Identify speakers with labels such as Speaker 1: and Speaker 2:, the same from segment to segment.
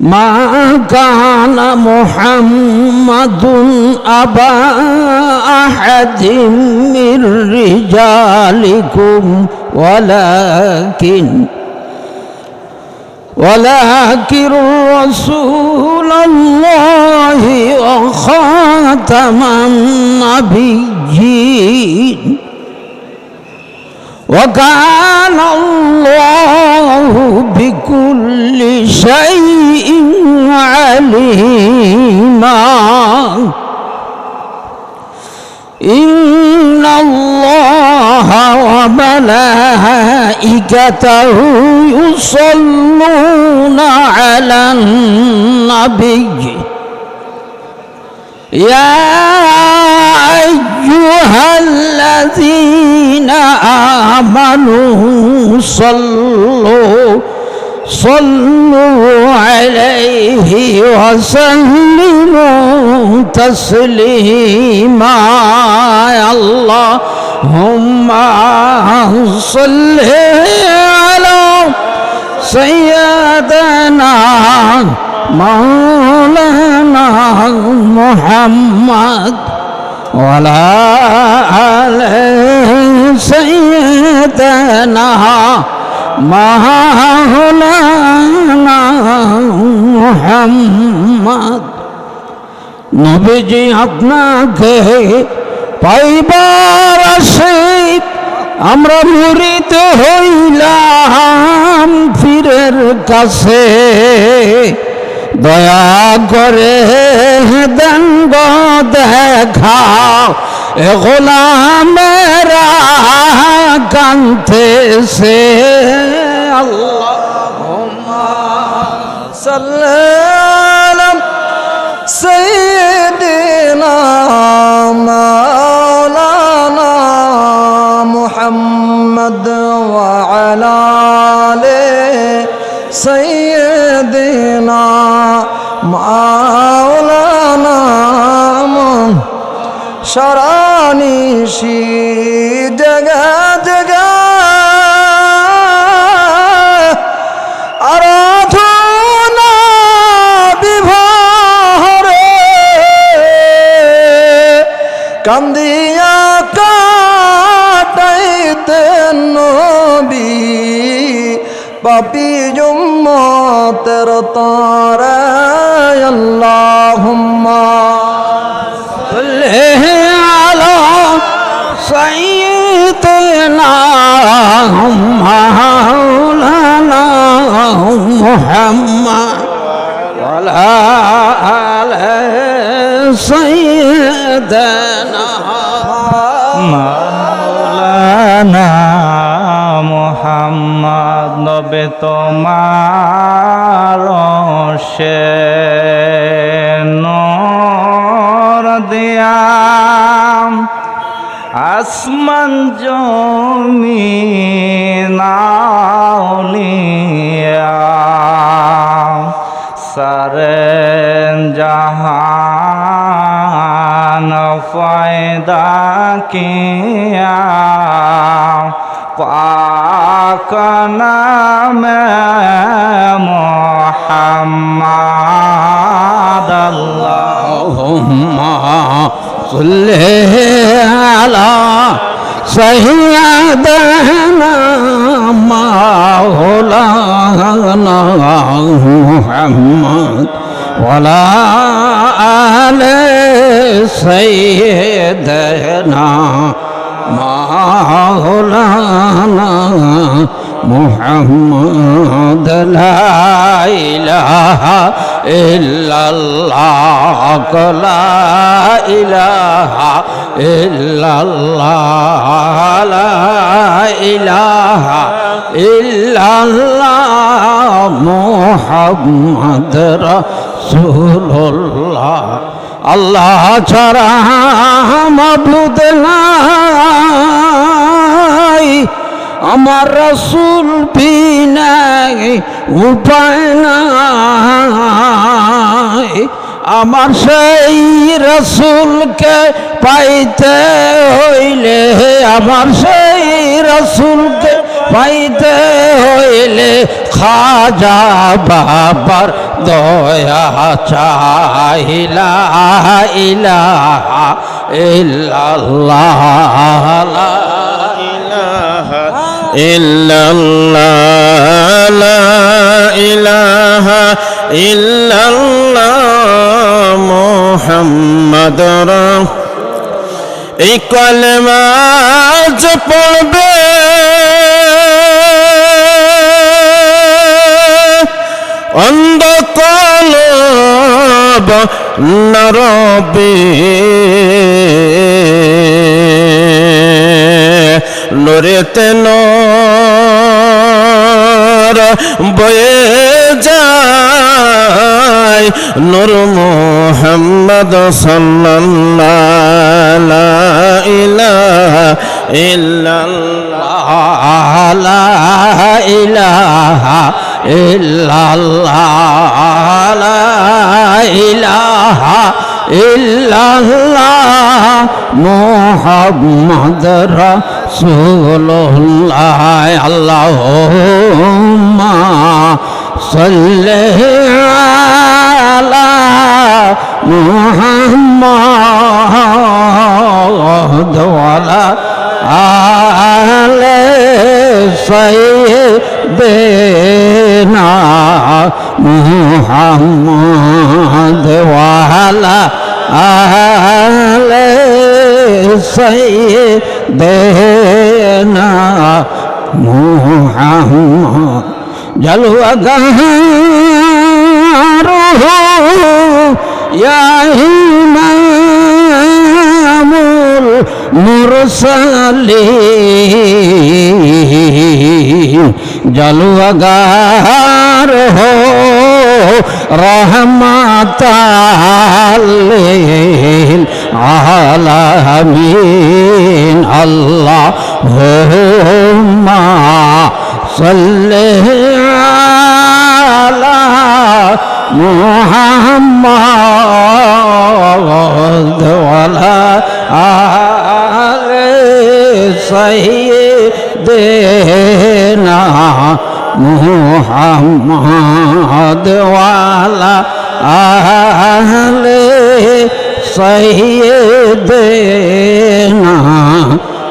Speaker 1: ما كان محمد أبا أحد من رجالكم ولكن ولكن رسول الله وخاتم النبيين. وكان الله بكل شيء عليما. إن الله وملائكته يصلون على النبي. يا أيها الذين آمنوا صلوا صلوا عليه وسلموا تسليما يا اللهم صل على سيدنا مولانا محمد وعلى آل سيدنا مولانا محمد নবীজি আপনাকে পাইবার আসে আমরা মুরিত হইলাম ফিরের কাছে দয়া করে দেন গো দেখা। এ গোলামেরা কান্তেছে আল্লাহ
Speaker 2: সাল্লাম সৈয়দিনা মাওলানা মুহাম্মদ ওয়ালা আলে সৈয়দিনা মাওলানা শরানিশি জগা জগা আরাধনা পপি জুম্মতের তরে আল্লাহুম্মা
Speaker 1: সাল্লি আলা সাইয়্যিদিনা মাওলানা মুহাম্মদ ওয়ালা
Speaker 3: আলা সাইয়্যিদিনা নবে তোমার সে দিয়াম আসমান জমি নাউলিয়া সারে জাহান ফয়দা কিয়া। পাক حق نام محمد
Speaker 1: اللهم صل على سيدنا مولانا محمد ولا آل سيدنا مولانا محمد মোহাম্মদ লাইলাহা ইল্লাল্লাহ লাইলাহা ইল্লাল্লাহ লাইলাহা ইল্লাল্লাহ মোহাম্মদ রাসূলুল্লাহ। আল্লাহ ছাড়া মাবুদ নাই। আমার রসুল বিনাই উপায় নাই। আমার সেই রসুলকে পাইতে হইলে, আমার সেই রসুলকে পাইতে হইলে খাজা বাবার দয়া চাহিলা, ইলাহা ইল্লাল্লাহ
Speaker 4: ইল্লাল্লাহ লা ইলাহা ইল্লাল্লাহ মুহাম্মাদুর এই কলমা যে পড়বে। অন্ধকলব নরবে নরেতে নর বয়ে যায়। নূর মোহাম্মদ সাল্লাল্লাহ ইলাহা ইল্লাল্লাহ
Speaker 1: ইলাহা ইল্লাল্লাহ ইলাহা ইল্লাল্লাহ মুহাম্মদ রাসূলুল্লাহ। আল্লাহুম্মা সাল্লি আলা মুহাম্মদ ওয়ালা আলে সাইয়্যিদিনা মুহাম্মদ সাইয়্যিদিনা মুহাম্মদ জলওয়া গারুহু ইয়া ইমামুল মুরসালিন জলওয়াগার হো রহমাতাল আলামিন আল্লাহ হোমা সাল্লি আলা মুহাম্মদ ওয়ালা আলে সাইয়্যিদিনা মুহাম্মদ ওয়ালা আলে سيدنا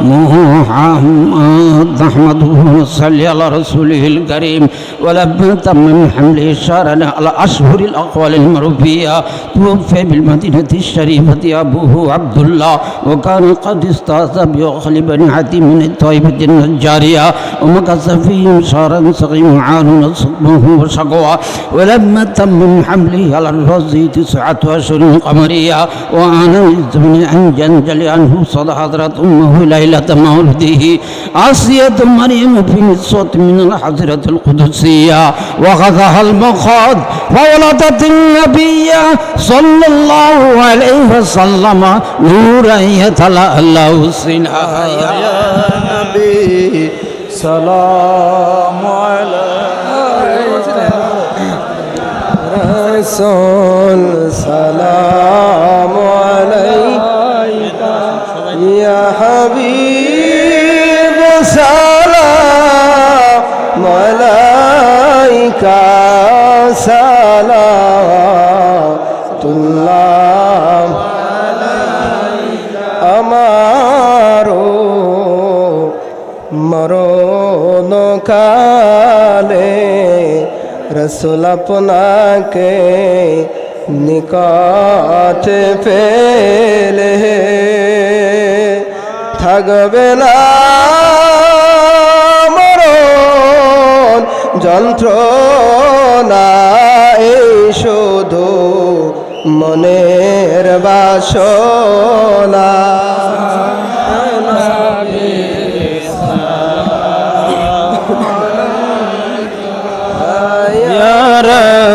Speaker 1: محمد أحمد صلى على رسوله الكريم ولما من حمله شارنا على أشهر الأقوال المربية. توفي بالمدينة الشريفة أبوه عبد الله وكان قد أستاذ بأخل بن عدي من الطيبة النجارية ومكث فيهم شهرا سقيم عانون صدمه وشقوى ولما تم حمله على الرزي تسعة أشهر قمرية وأنا الزمن عن جنجل عنه صدى حضرة أمه ليلة مولده. عصية مريم في نسوة من الحضرة القدسية. وغذها المخاض فولدت النبي صلى الله عليه وسلم نورا يتلألأ الصناعة
Speaker 2: يا نبي سلام عليك. رسول سلام عليك. يا حبيب রসুল আপনাকে নিকট পেলে থাকবে না মরণ যন্ত্রণা এই শুধু মনের বাসনা।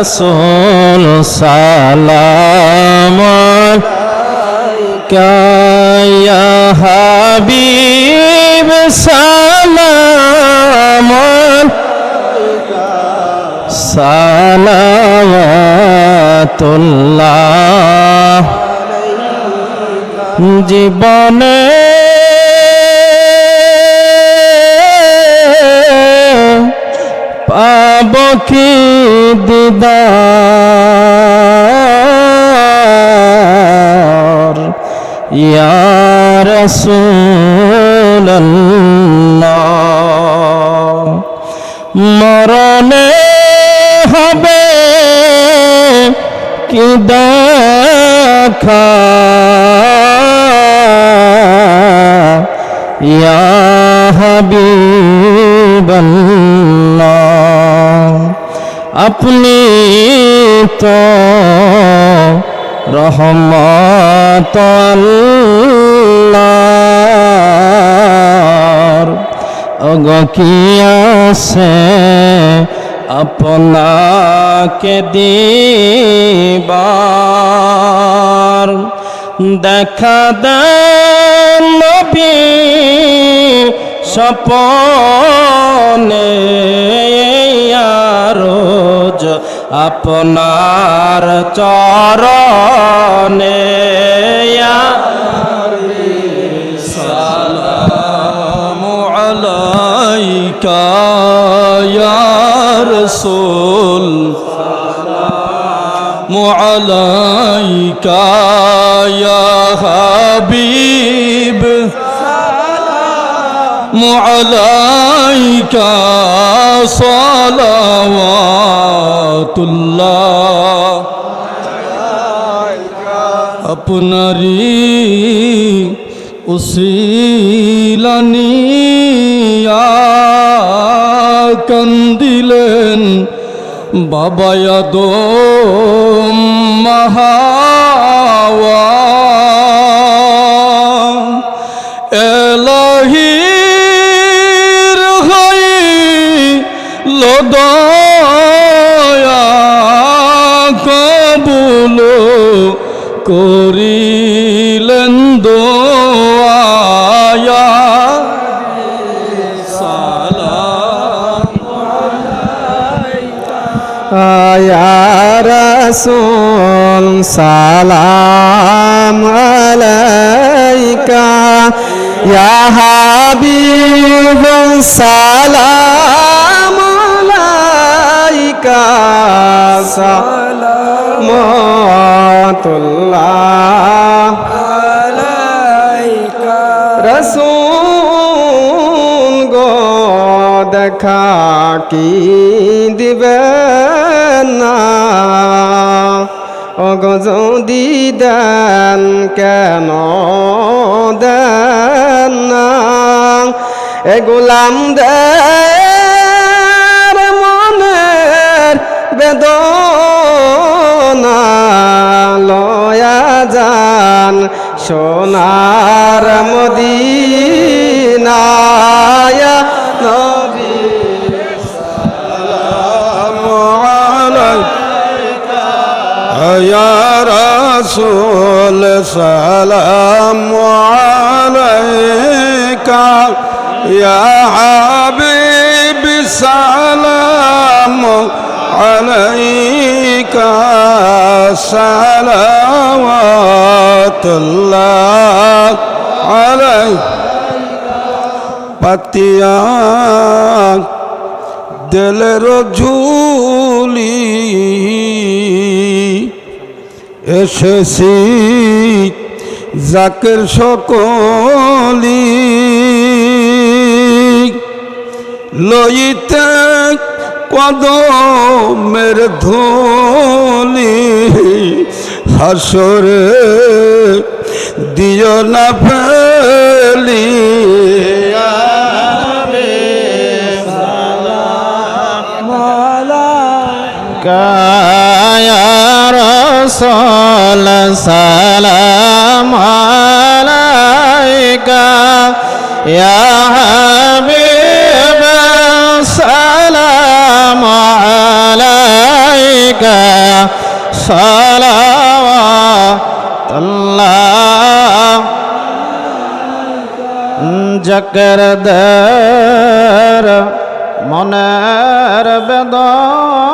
Speaker 4: রসুল সালাম কায়া হাবিব সালাম সালামাতুল্লাহ জীবনে পা পাব কি দিদার। ইয়া রাসূলুল্লাহ মরণে হবে কি দেখা? ইয়া হাবিবাল্লাহ আপনি তো রহমত অগ কি আছে আপনাকে দিবার? দেখা দেন নবী স্বপনে। রোজ আপনার চরণে
Speaker 3: সালাম আলাইকা ইয়া রাসূল। সালাম আলাইকা عليك صلوات الله আপনারি উসিলানিয়া কান্দিলেন বাবায়াদ মহাওয়া রাসূল সালাম
Speaker 5: আলাইকা, ইয়া হাবিব সালাম আলাইকা, সালামাতুল্লাহ আলাইকা। রাসূল গো, দেখা কি দিবেন না? যদি দেন কেন দেন? এ গোলাম দের মনের বেদনা লয়া যান সোনার মদিনায়
Speaker 3: রসুল সালাম আলাইকা। ইয়া হাবিব সালাম আলাইকা। সালাওয়াতুল্লাহ আলাই পাতিয়া দিলের ঝুলি। এসেছি জাকের সকলি লইতে কদমের ধুলি হাসরে দিও না ফেলি।
Speaker 4: يا صلى سلام عليك يا حبيب سلام عليك صلوات الله جكر دار منار بدار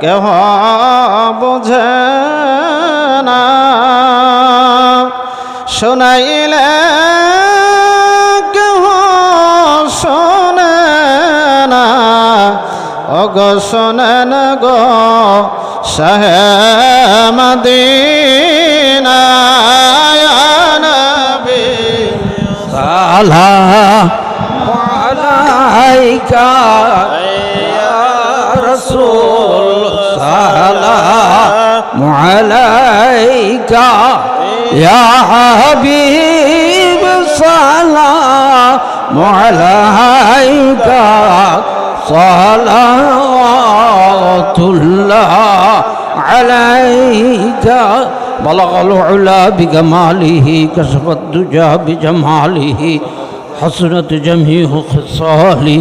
Speaker 4: কেহ বুঝে না শুনাইলে কেহ শোনে না অগ শোনেন গ
Speaker 1: সহমদিনা সালা আলাইকা عليك يا حبيب سلام عليك صلوات الله عليك. بلغ العلا بجماله كشف الدجى بجماله حسنت جميع خصاله.